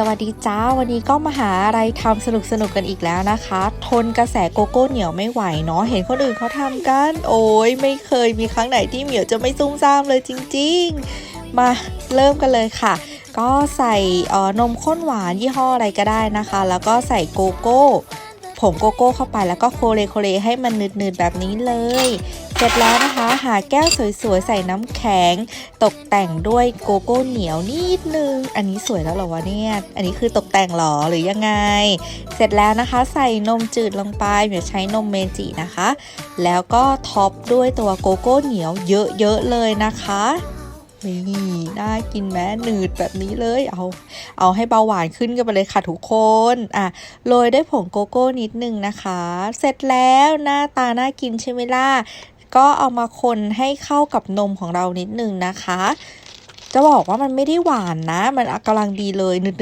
สวัสดีจ้าวันนี้ก็มาหาอะไรทำสนุกสนุกๆกันอีกแล้วนะคะ ทนกระแสโกโก้เหนียวไม่ไหวเนาะเห็นคนอื่นเขาทำกัน โอ้ยไม่เคยมีครั้งไหนที่เหมียวจะไม่ซุ่มซ่ามเลยจริง ๆ มาเริ่มกันเลยค่ะ ก็ใส่ออนมข้นหวานยี่ห้ออะไรก็ได้นะคะ แล้วก็ใส่โกโก้ผงโกโก้เข้าไปแล้วก็โคเลโคเลให้มันนืดๆแบบนี้เลย เสร็จแล้วนะคะ หาแก้วสวยๆ ใส่น้ำแข็ง ตกแต่งด้วยโกโก้เหนียวนิดนึง อันนี้สวยแล้วเหรอวะเนี่ย อันนี้คือตกแต่งหรอหรือยังไง เสร็จแล้วนะคะ ใส่นมจืดลงไปเดี๋ยวใช้นมเมจินะคะ แล้วก็ท็อปด้วยตัวโกโก้เหนียวเยอะๆเลยนะคะนี่น่ากินแม้หนืดแบบนี้เลย เอา เอาให้เบาหวานขึ้นกันไปเลยค่ะทุกคน อะ โรยด้วยผงโกโก้นิดนึงนะคะ เสร็จแล้วหน้าตาน่ากินใช่ไหมล่ะ ก็เอามาคนให้เข้ากับนมของเรานิดนึงนะคะ จะบอกว่ามันไม่ได้หวานนะ มันกำลังดีเลยหนึบ